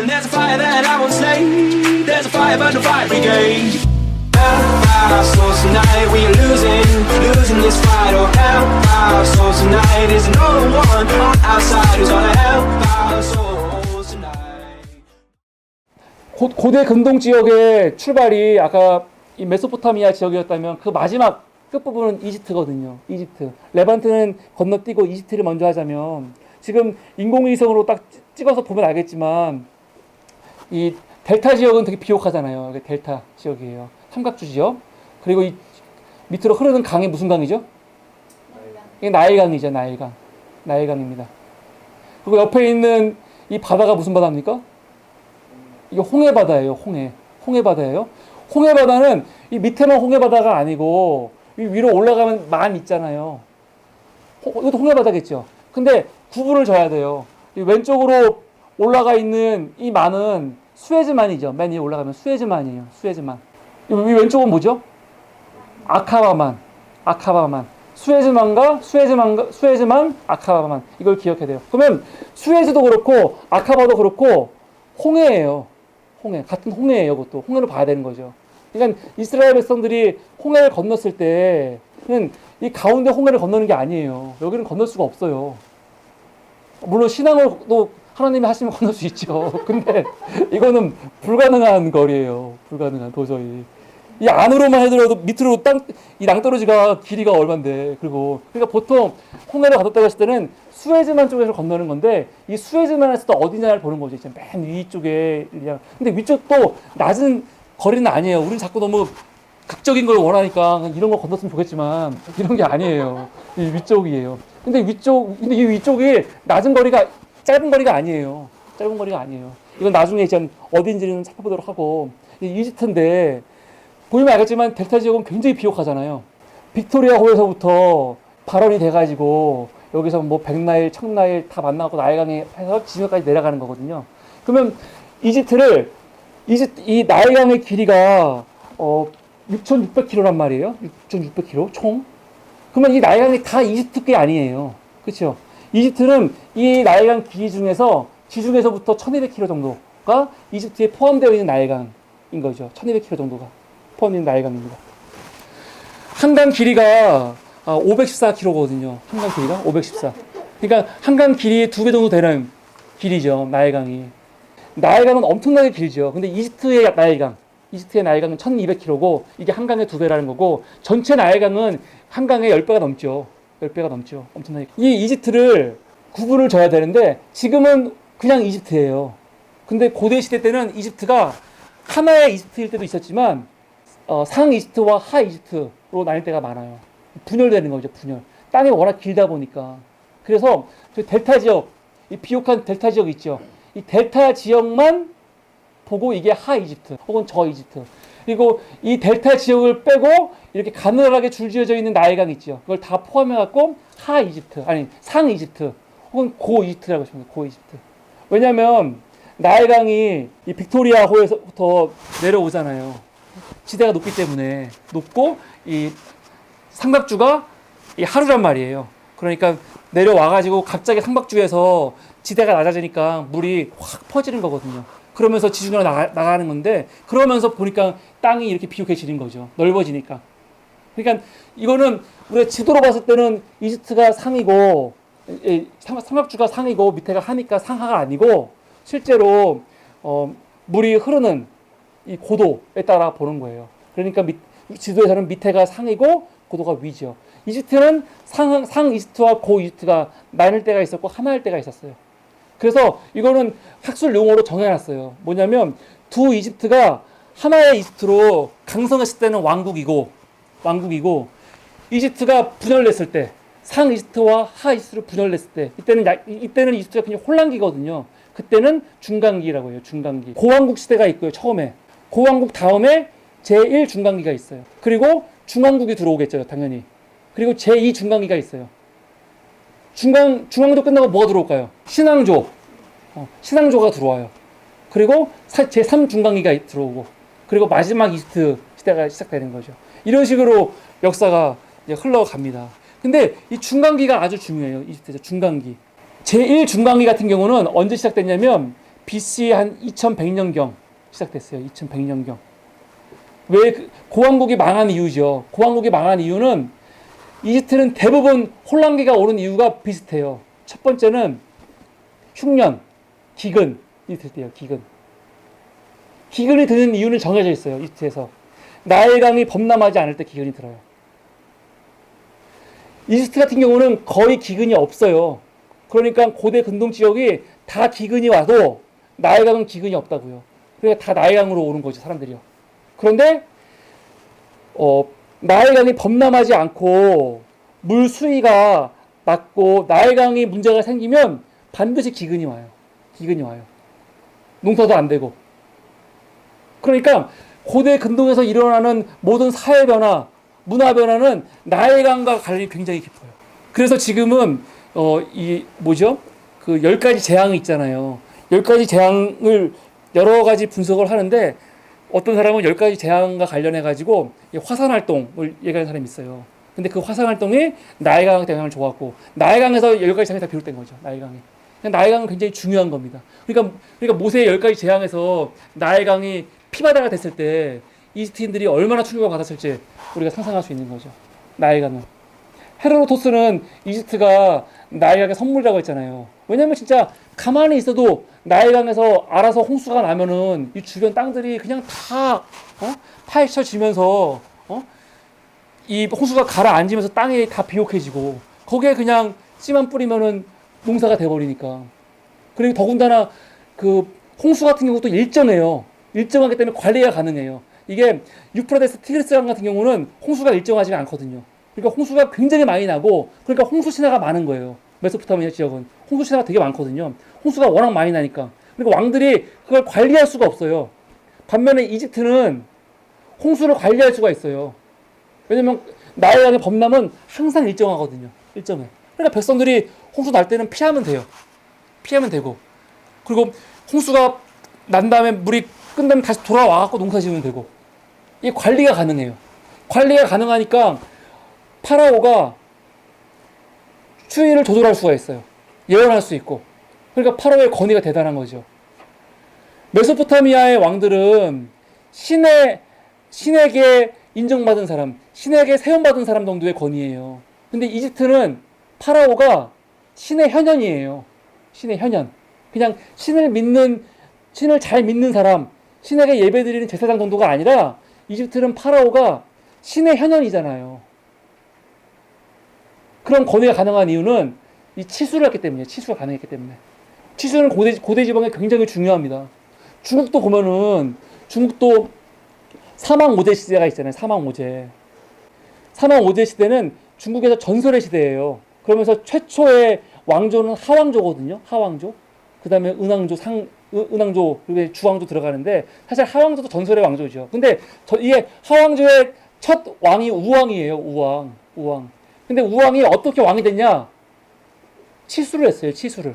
And there's a fire that I won't slay. There's a fire burn the fire brigade. Our souls tonight, we are losing, losing this fight. Oh, help our souls tonight. Is no one on our side who's gonna help our souls tonight. 고, 고대 근동 지역의 출발이 아까 이 메소포타미아 지역이었다면 그 마지막 끝부분은 이집트거든요. 이집트. 레반트는 건너뛰고 이집트를 먼저 하자면 지금 인공위성으로 딱 찍- 찍어서 보면 알겠지만 이 델타 지역은 되게 비옥하잖아요. 델타 지역이에요. 삼각주 지역. 그리고 이 밑으로 흐르는 강이 무슨 강이죠? 이게 나일강이죠. 나일강. 나일강입니다. 그리고 옆에 있는 이 바다가 무슨 바다입니까? 이게 홍해 바다예요. 홍해. 홍해 바다예요. 홍해 바다는 이 밑에만 홍해 바다가 아니고 이 위로 올라가면 만 있잖아요. 호- 이것도 홍해 바다겠죠. 근데 구분을 져야 돼요. 이 왼쪽으로 올라가 있는 이 만은 수에즈만이죠. 맨 위에 올라가면 수에즈만이에요. 수에즈만. 이 위- 왼쪽은 뭐죠? 아카바만. 아카바만. 수에즈만과 수에즈만과 수에즈만 아카바만 이걸 기억해야 돼요. 그러면 수에즈도 그렇고 아카바도 그렇고 홍해예요. 홍해 같은 홍해예요. 그것도 홍해로 봐야 되는 거죠. 그러니까 이스라엘 백성들이 홍해를 건넜을 때는 이 가운데 홍해를 건너는 게 아니에요. 여기는 건널 수가 없어요. 물론 신앙으로 도 하나님이 하시면 건널 수 있죠. 근데 이거는 불가능한 거리예요. 불가능한 도저히. 이 안으로만 해더라도 밑으로 땅, 이 낭떠러지가 길이가 얼만데. 그리고, 그러니까 보통 홍해를 가뒀다고 했을 때는 수에즈만 쪽에서 건너는 건데, 이 수에즈만에서도 어디냐를 보는 거죠. 이제 맨 위쪽에. 그냥. 근데 위쪽도 낮은 거리는 아니에요. 우린 자꾸 너무 극적인 걸 원하니까 이런 거 건넜으면 좋겠지만, 이런 게 아니에요. 이 위쪽이에요. 근데 위쪽, 근데 이 위쪽이 낮은 거리가, 짧은 거리가 아니에요. 짧은 거리가 아니에요. 이건 나중에 이제 어딘지는 살펴보도록 하고, 이 이집트인데, 보시면 알겠지만 델타 지역은 굉장히 비옥하잖아요. 빅토리아 호에서부터 발원이 돼가지고 여기서 뭐 백나일, 청나일 다 만나고 나일강에 해서 지중해까지 내려가는 거거든요. 그러면 이집트를 이집트 이 나일강의 길이가 어 6,600km란 말이에요. 6,600km 총. 그러면 이 나일강이 다 이집트 게 아니에요. 그렇죠? 이집트는 이 나일강 길이 중에서 지중해서부터 1,200km 정도가 이집트에 포함되어 있는 나일강인 거죠. 1,200km 정도가. 포함된 나일강입니다. 한강 길이가 514km거든요. 한강 길이가 514. 그러니까 한강 길이 두 배 정도 되는 길이죠. 나일강이. 나일강은 엄청나게 길죠. 근데 이집트의 나일강, 이집트의 나일강은 1200km고 이게 한강의 두 배라는 거고 전체 나일강은 한강의 10배가 넘죠. 10배가 넘죠. 엄청나게. 이 이집트를 구분을 져야 되는데 지금은 그냥 이집트예요. 근데 고대 시대 때는 이집트가 하나의 이집트일 때도 있었지만 어, 상 이집트와 하 이집트로 나뉠 때가 많아요. 분열되는 거죠, 분열. 땅이 워낙 길다 보니까. 그래서 저 델타 지역, 이 비옥한 델타 지역 있죠. 이 델타 지역만 보고 이게 하 이집트 혹은 저 이집트. 그리고 이 델타 지역을 빼고 이렇게 가늘하게 줄지어져 있는 나일강 있죠. 그걸 다 포함해 갖고 하 이집트 아니 상 이집트 혹은 고 이집트라고 하시면. 고 이집트. 왜냐하면 나일강이 이 빅토리아 호에서부터 내려오잖아요. 지대가 높기 때문에 높고 이 삼각주가 이 하루란 말이에요. 그러니까 내려와 가지고 갑자기 삼각주에서 지대가 낮아지니까 물이 확 퍼지는 거거든요. 그러면서 지중해로 나가, 나가 는 건데 그러면서 보니까 땅이 이렇게 비옥해지는 거죠. 넓어지니까. 그러니까 이거는 우리가 지도로 봤을 때는 이집트가 상이고 삼각주가 상이고 밑에가 하니까 상하가 아니고 실제로 어, 물이 흐르는 이 고도에 따라 보는 거예요. 그러니까 밑, 지도에서는 밑에가 상이고 고도가 위죠. 이집트는 상, 상 이집트와 고 이집트가 나뉠 때가 있었고 하나일 때가 있었어요. 그래서 이거는 학술 용어로 정해놨어요. 뭐냐면 두 이집트가 하나의 이집트로 강성했을 때는 왕국이고 왕국이고 이집트가 분열됐을 때 상 이집트와 하 이집트로 분열됐을 때 이때는 이때는 이집트가 그냥 혼란기거든요. 그때는 중간기라고 해요. 중간기. 고왕국 시대가 있고요. 처음에 고왕국 다음에 제1 중간기가 있어요. 그리고 중왕국이 들어오겠죠. 당연히. 그리고 제2 중간기가 있어요. 중간 중앙조 끝나고 뭐가 들어올까요? 신앙조. 어, 신앙조가 들어와요. 그리고 제3 중간기가 들어오고 그리고 마지막 이집트 시대가 시작되는 거죠. 이런 식으로 역사가 흘러갑니다. 근데 이 중간기가 아주 중요해요. 이집트에서 중간기. 제1 중간기 같은 경우는 언제 시작됐냐면 BC 한 2100년경 시작됐어요. 2100년경. 왜 그- 고왕국이 망한 이유죠. 고왕국이 망한 이유는 이집트는 대부분 혼란기가 오는 이유가 비슷해요. 첫 번째는 흉년, 기근이 들 때요. 기근. 기근이 드는 이유는 정해져 있어요. 이집트에서. 나일강이 범람하지 않을 때 기근이 들어요. 이집트 같은 경우는 거의 기근이 없어요. 그러니까 고대 근동 지역이 다 기근이 와도 나일강은 기근이 없다고요. 그러니까 다 나일강으로 오는 거죠, 사람들이요. 그런데 어, 나일강이 범람하지 않고 물 수위가 낮고 나일강이 문제가 생기면 반드시 기근이 와요. 기근이 와요. 농사도 안 되고. 그러니까 고대 근동에서 일어나는 모든 사회 변화, 문화 변화는 나일강과 관련이 굉장히 깊어요. 그래서 지금은 어 이 뭐죠? 그 열 가지 재앙이 있잖아요. 열 가지 재앙을 여러 가지 분석을 하는데 어떤 사람은 열 가지 재앙과 관련해 가지고 화산 활동을 얘기하는 사람이 있어요. 근데 그 화산 활동이 나일강 영향을 줘갖고 나일강에서 열 가지 재앙이 다 비롯된 거죠. 나일강이. 나일강은 굉장히 중요한 겁니다. 그러니까 그러니까 모세의 열 가지 재앙에서 나일강이 피바다가 됐을 때 이집트인들이 얼마나 충격을 받았을지 우리가 상상할 수 있는 거죠. 나일강은. 헤로도토스는 이집트가 나일강의 선물이라고 했잖아요. 왜냐면 진짜 가만히 있어도 나일강에서 알아서 홍수가 나면은 이 주변 땅들이 그냥 다 어? 파헤쳐지면서 어? 이 홍수가 가라앉으면서 땅이 다 비옥해지고 거기에 그냥 씨만 뿌리면은 농사가 돼버리니까. 그리고 더군다나 그 홍수 같은 경우도 일정해요. 일정하기 때문에 관리가 가능해요. 이게 유프라데스 티그리스강 같은 경우는 홍수가 일정하지 않거든요. 그러니까 홍수가 굉장히 많이 나고 그러니까 홍수 신화가 많은 거예요. 메소포타미아 지역은 홍수 신화가 되게 많거든요. 홍수가 워낙 많이 나니까. 그러니까 왕들이 그걸 관리할 수가 없어요. 반면에 이집트는 홍수를 관리할 수가 있어요. 왜냐면 나일강의 범람은 항상 일정하거든요. 일정해. 그러니까 백성들이 홍수 날 때는 피하면 돼요. 피하면 되고. 그리고 홍수가 난 다음에 물이 끝나면 다시 돌아와갖고 농사 지으면 되고. 이게 관리가 가능해요. 관리가 가능하니까 파라오가 추위를 조절할 수가 있어요. 예언할 수 있고. 그러니까 파라오의 권위가 대단한 거죠. 메소포타미아의 왕들은 신의 신에게 인정받은 사람, 신에게 세움받은 사람 정도의 권위예요. 근데 이집트는 파라오가 신의 현현이에요. 신의 현현. 그냥 신을 믿는 신을 잘 믿는 사람, 신에게 예배드리는 제사장 정도가 아니라 이집트는 파라오가 신의 현현이잖아요. 그런 권위가 가능한 이유는 이 치수를 했기 때문이에요. 치수가 가능했기 때문에. 치수는 고대, 고대 지방에 굉장히 중요합니다. 중국도 보면은 중국도 사망 오제 시대가 있잖아요. 사망 오제. 사망 오제 시대는 중국에서 전설의 시대예요. 그러면서 최초의 왕조는 하왕조거든요. 하왕조. 그다음에 은왕조, 상 은- 은왕조 그리고 주왕조 들어가는데 사실 하왕조도 전설의 왕조죠. 근데 저, 이게 하왕조의 첫 왕이 우왕이에요. 우왕. 우왕. 근데 우왕이 어떻게 왕이 됐냐? 치수를 했어요. 치수를.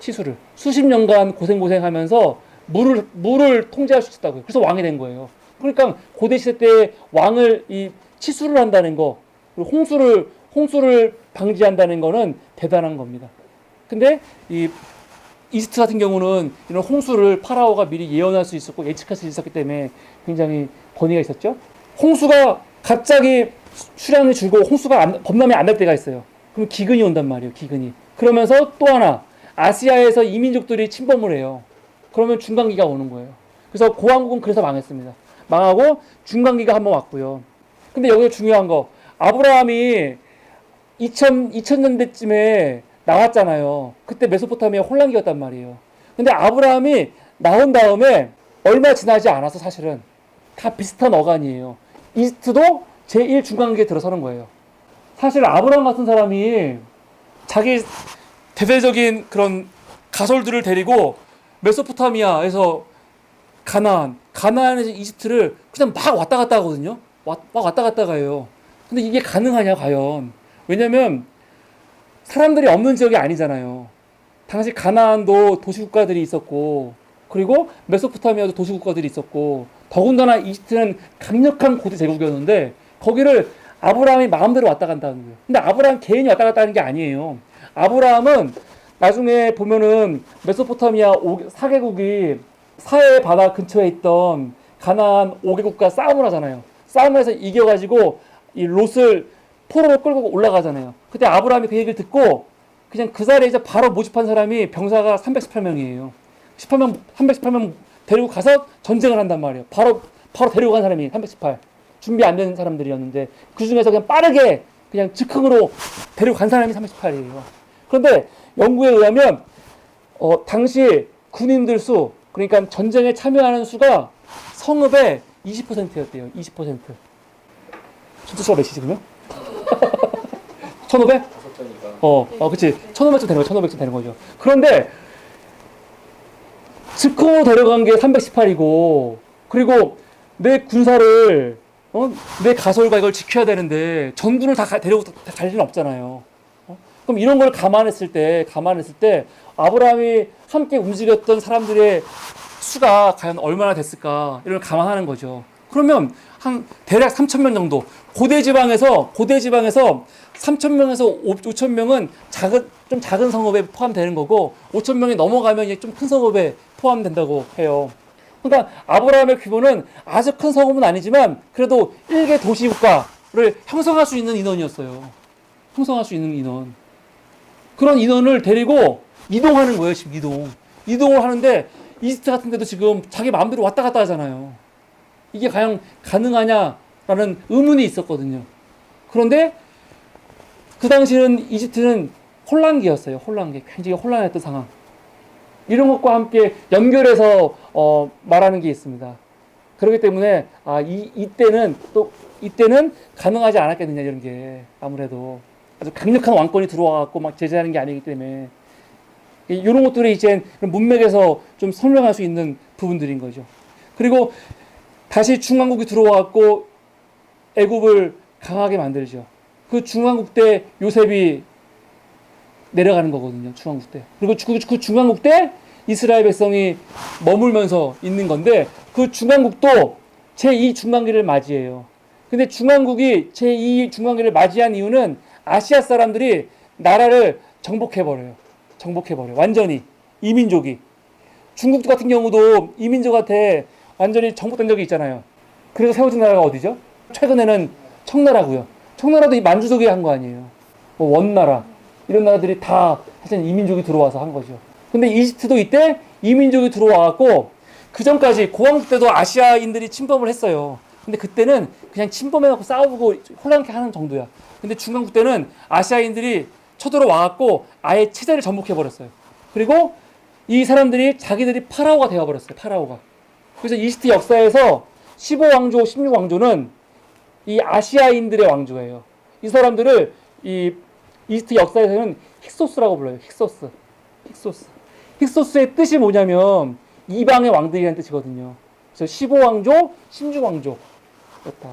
치수를. 수십 년간 고생고생하면서 물을 물을 통제할 수 있었다고요. 그래서 왕이 된 거예요. 그러니까 고대 시대 때 왕을 이 치수를 한다는 거, 그리고 홍수를 홍수를 방지한다는 거는 대단한 겁니다. 근데 이 이집트 같은 경우는 이런 홍수를 파라오가 미리 예언할 수 있었고 예측할 수 있었기 때문에 굉장히 권위가 있었죠. 홍수가 갑자기 수량이 줄고 홍수가 안, 범람이 안 날 때가 있어요. 그럼 기근이 온단 말이에요. 기근이. 그러면서 또 하나 아시아에서 이민족들이 침범을 해요. 그러면 중간기가 오는 거예요. 그래서 고왕국은 그래서 망했습니다. 망하고 중간기가 한 번 왔고요. 근데 여기서 중요한 거 아브라함이 2000 2000년대쯤에 나왔잖아요. 그때 메소포타미아 혼란기였단 말이에요. 근데 아브라함이 나온 다음에 얼마 지나지 않아서 사실은 다 비슷한 어간이에요. 이스트도 제1 중간기에 들어서는 거예요. 사실 아브라함 같은 사람이 자기 대대적인 그런 가솔들을 데리고 메소포타미아에서 가나안, 가나안에서 이집트를 그냥 막 왔다 갔다 하거든요. 와- 막 왔다 갔다 가요. 근데 이게 가능하냐 과연? 왜냐면 사람들이 없는 지역이 아니잖아요. 당시 가나안도 도시국가들이 있었고 그리고 메소포타미아도 도시국가들이 있었고 더군다나 이집트는 강력한 고대 제국이었는데 거기를 아브라함이 마음대로 왔다 간다는 거예요. 근데 아브라함 개인이 왔다 갔다 하는 게 아니에요. 아브라함은 나중에 보면은 메소포타미아 4개국이 사해 바다 근처에 있던 가나안 5개국과 싸움을 하잖아요. 싸움을 해서 이겨가지고 이 롯을 포로로 끌고 올라가잖아요. 그때 아브라함이 그 얘기를 듣고 그냥 그 자리에 이제 바로 모집한 사람이 병사가 318명이에요. 18명, 318명 데리고 가서 전쟁을 한단 말이에요. 바로, 바로 데리고 간 사람이 318. 준비 안 되는 사람들이었는데 그 중에서 그냥 빠르게 그냥 즉흥으로 데리고 간 사람이 38이에요. 그런데 연구에 의하면 어, 당시 군인들 수, 그러니까 전쟁에 참여하는 수가 성읍의 20%였대요. 20%. 전체 수가 몇이지 그러면? 1500? 어, 어, 그치. 1500쯤 되는 거죠. 1500쯤 되는 거죠. 그런데 즉흥으로 데려간 게 318이고, 그리고 내 군사를, 어? 내 가설과 이걸 지켜야 되는데, 전군을 다 가- 데리고 다갈 리는 없잖아요. 어? 그럼 이런 걸 감안했을 때, 감안했을 때, 아브라함이 함께 움직였던 사람들의 수가 과연 얼마나 됐을까, 이걸 감안하는 거죠. 그러면 한 대략 3천 명 정도, 고대 지방에서, 고대 지방에서 3천 명에서 5천 명은 작은, 좀 작은 성읍에 포함되는 거고, 5천 명이 넘어가면 이제 좀 큰 성읍에 포함된다고 해요. 그러니까 아브라함의 규모는 아주 큰 성읍은 아니지만 그래도 일개 도시 국가를 형성할 수 있는 인원이었어요. 형성할 수 있는 인원. 그런 인원을 데리고 이동하는 거예요, 지금 이동. 이동을 하는데 이스트 같은 데도 지금 자기 마음대로 왔다 갔다 하잖아요. 이게 과연 가능하냐라는 의문이 있었거든요. 그런데 그 당시는 이집트는 혼란기였어요. 혼란기. 굉장히 혼란했던 상황. 이런 것과 함께 연결해서 어, 말하는 게 있습니다. 그렇기 때문에 아, 이 이때는 또 이때는 가능하지 않았겠느냐 이런 게 아무래도 아주 강력한 왕권이 들어와갖고 막 제재하는 게 아니기 때문에 이- 이런 것들이 이제 문맥에서 좀 설명할 수 있는 부분들인 거죠. 그리고 다시 중앙국이 들어와갖고 애굽을 강하게 만들죠. 그 중앙국 때 요셉이 내려가는 거거든요. 중앙국 때. 그리고 그, 그 중앙국 때 이스라엘 백성이 머물면서 있는 건데 그 중앙국도 제2 중간기를 맞이해요. 근데 중앙국이 제2 중간기를 맞이한 이유는 아시아 사람들이 나라를 정복해버려요. 정복해버려요. 완전히. 이민족이. 중국 같은 경우도 이민족한테 완전히 정복된 적이 있잖아요. 그래서 세워진 나라가 어디죠? 최근에는 청나라고요. 청나라도 이 만주족이 한 거 아니에요. 뭐 원나라 이런 나라들이 다 사실 이민족이 들어와서 한 거죠. 근데 이집트도 이때 이민족이 들어와갖고 그 전까지 고왕국 때도 아시아인들이 침범을 했어요. 근데 그때는 그냥 침범해갖고 싸우고 혼란케 하는 정도야. 근데 중간국 때는 아시아인들이 쳐들어와갖고 아예 체제를 전복해버렸어요. 그리고 이 사람들이 자기들이 파라오가 되어버렸어요. 파라오가. 그래서 이집트 역사에서 15왕조, 16왕조는 이 아시아인들의 왕조예요. 이 사람들을 이 이집트 역사에서는 힉소스라고 불러요. 힉소스. 힉소스. 힉소스의 뜻이 뭐냐면 이방의 왕들이라는 뜻이거든요. 그래서 15왕조, 16왕조. 그렇다.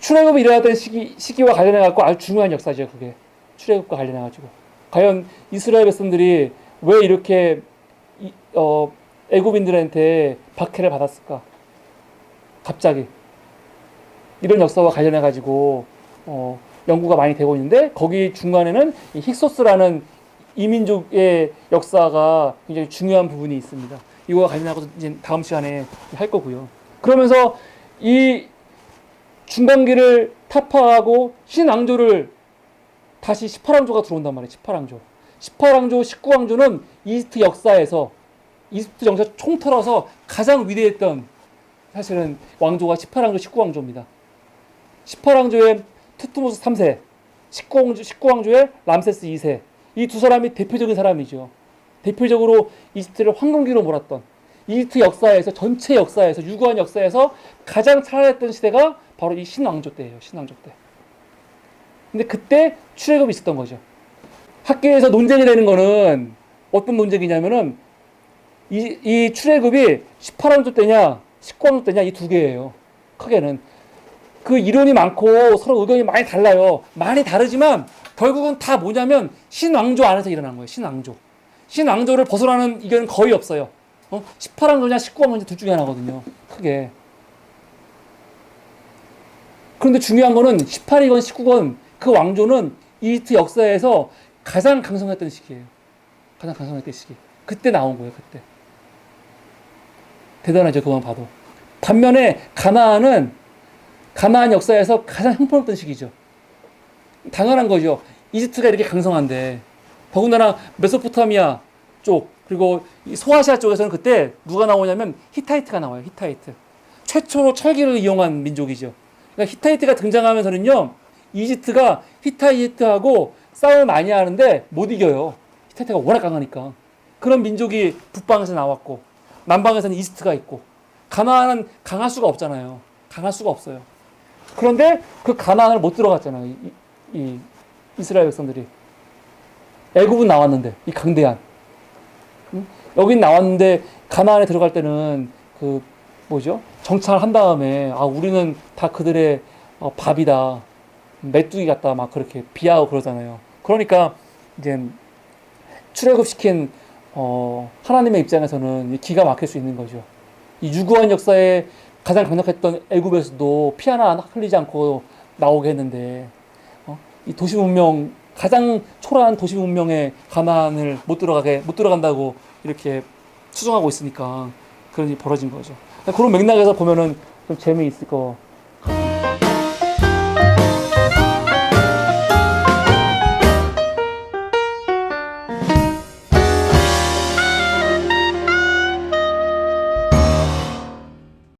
출애굽이 일어났던 시기, 시기와 관련해 갖고 아주 중요한 역사죠, 그게. 출애굽과 관련해 가지고. 과연 이스라엘 백성들이 왜 이렇게 이, 어, 애굽인들한테 박해를 받았을까? 갑자기. 이런 역사와 관련해 가지고 어, 연구가 많이 되고 있는데 거기 중간에는 이 힉소스라는 이민족의 역사가 굉장히 중요한 부분이 있습니다. 이거와 관련하고 이제 다음 시간에 할 거고요. 그러면서 이 중간기를 타파하고 신왕조를 다시 18왕조가 들어온단 말이에요. 18왕조. 18왕조, 19왕조는 이집트 역사에서 이집트 정사 총틀어서 가장 위대했던 사실은 왕조가 18왕조, 19왕조입니다. 18왕조의 투트모스 3세, 19왕조, 19왕조의 람세스 2세. 이 두 사람이 대표적인 사람이죠. 대표적으로 이집트를 황금기로 몰았던 이집트 역사에서 전체 역사에서 유구한 역사에서 가장 찬란했던 시대가 바로 이 신왕조 때예요. 신왕조 때. 근데 그때 출애굽이 있었던 거죠. 학계에서 논쟁이 되는 거는 어떤 논쟁이냐면은 이, 이 출애굽이 18왕조 때냐 19왕조 때냐 이 두 개예요. 크게는 그 이론이 많고 서로 의견이 많이 달라요. 많이 다르지만 결국은 다 뭐냐면 신왕조 안에서 일어난 거예요. 신왕조. 신왕조를 벗어나는 의견은 거의 없어요. 어? 18왕조냐 19왕조냐 둘 중에 하나거든요. 크게. 그런데 중요한 거는 18이건 19건 그 왕조는 이집트 역사에서 가장 강성했던 시기예요. 가장 강성했던 시기. 그때 나온 거예요. 그때. 대단하죠. 그만 봐도. 반면에 가나안은 가나안 역사에서 가장 형편없던 시기죠. 당연한 거죠. 이집트가 이렇게 강성한데 더군다나 메소포타미아 쪽 그리고 이 소아시아 쪽에서는 그때 누가 나오냐면 히타이트가 나와요. 히타이트. 최초로 철기를 이용한 민족이죠. 그러니까 히타이트가 등장하면서는요. 이집트가 히타이트하고 싸움을 많이 하는데 못 이겨요. 히타이트가 워낙 강하니까. 그런 민족이 북방에서 나왔고 남방에서는 이집트가 있고 가나안은 강할 수가 없잖아요. 강할 수가 없어요. 그런데 그 가나안을 못 들어갔잖아요. 이, 이스라엘 백성들이 애굽은 나왔는데 이 강대한 응? 여긴 나왔는데 가나안에 들어갈 때는 그 뭐죠 정찰을 한 다음에 아 우리는 다 그들의 어, 밥이다 메뚜기 같다 막 그렇게 비하하고 그러잖아요. 그러니까 이제 출애굽 시킨 어, 하나님의 입장에서는 기가 막힐 수 있는 거죠. 이 유구한 역사에 가장 강력했던 애굽에서도 피 하나 흘리지 않고 나오게 했는데 어? 이 도시 문명 가장 초라한 도시 문명의 가난을 못 들어가게 못 들어간다고 이렇게 추정하고 있으니까 그런 일이 벌어진 거죠. 그런 맥락에서 보면은 좀 재미있을 것